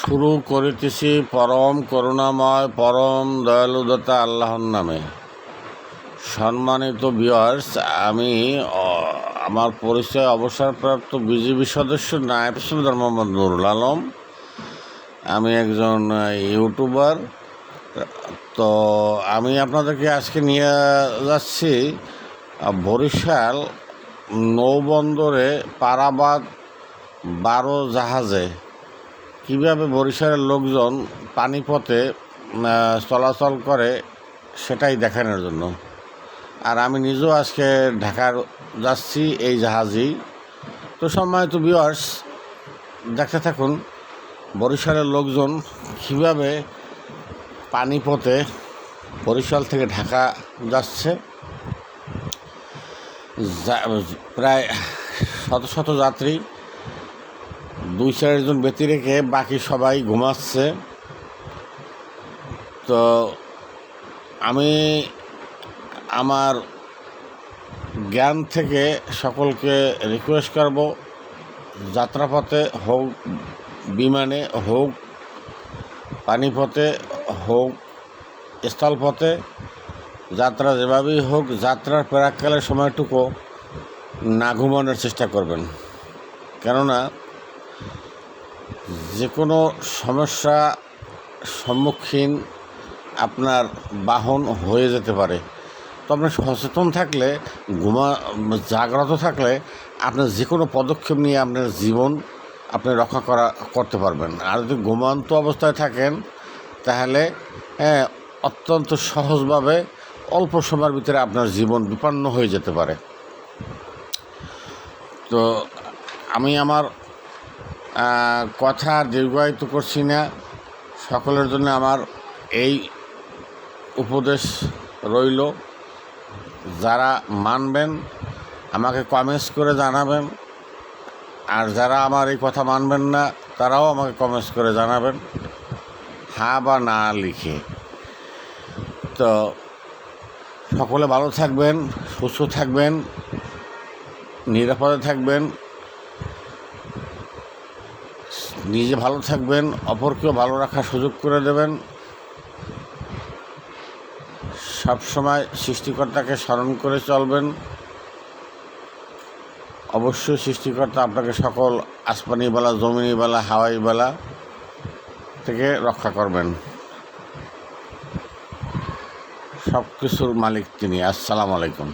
শুরু করিতেছি পরম করুণাময়, পরম দয়ালুদতা আল্লাহর নামে। সম্মানিত ভিউয়ার্স আমি আমার পরিচয় অবসরপ্রাপ্ত বিজেপি সদস্য নায়ব সুলতান মোহাম্মদ নুরুল আলম। আমি একজন ইউটিউবার তো আমি আপনাদেরকে আজকে নিয়ে যাচ্ছি বরিশাল নৌবন্দরে পারাবাদ বারো জাহাজে। কীভাবে বরিশালের লোকজন পানিপথে চলাচল করে সেটাই দেখানোর জন্য। আর আমি নিজেও আজকে ঢাকার যাচ্ছি এই জাহাজেই। তো সম্মানিত ভিউয়ার্স দেখতে থাকুন, বরিশালের লোকজন কীভাবে পানিপথে বরিশাল থেকে ঢাকা যাচ্ছে। প্রায় শত শত যাত্রী দুই চারজন ব্যতি রেখে বাকি সবাই ঘুমাচ্ছে। তো আমি আমার জ্ঞান থেকে সকলকে রিকোয়েস্ট করব, যাত্রাপথে হোক, বিমানে হোক, পানিপথে হোক, স্থলপথে, যাত্রা যেভাবেই হোক, যাত্রার প্রাককালের সময়টুকু না ঘুমানোর চেষ্টা করবেন। কেননা যে কোনো সমস্যা সম্মুখীন আপনার বাহন হয়ে যেতে পারে। তো আপনি সচেতন থাকলে, ঘুমা, জাগ্রত থাকলে আপনার যে কোনো পদক্ষেপ নিয়ে আপনার জীবন আপনি রক্ষা করা, করতে পারবেন। আর যদি ঘুমান্ত অবস্থায় থাকেন, তাহলে হ্যাঁ অত্যন্ত সহজভাবে অল্প সময়ের ভিতরে আপনার জীবন বিপন্ন হয়ে যেতে পারে। তো আমি আমার কথা দীর্ঘায়িত করছি না। সকলের জন্য আমার এই উপদেশ রইল। যারা মানবেন, আমাকে কমেন্টস করে জানাবেন। আর যারা আমার এই কথা মানবেন না, তারাও আমাকে কমেন্টস করে জানাবেন। হ্যাঁ বা না লিখে। তো সকলে ভালো থাকবেন, সুস্থ থাকবেন, নিরাপদে থাকবেন। নিজে ভালো থাকবেন, অপরকেও ভালো রাখার সুযোগ করে দেবেন। সবসময় সৃষ্টিকর্তাকে স্মরণ করে চলবেন। অবশ্যই সৃষ্টিকর্তা আপনাকে সকল আসমানি বেলা জমিনি বেলা হাওয়াই বেলা থেকে রক্ষা করবেন। সব কিছুর মালিক তিনি। আসসালামু আলাইকুম।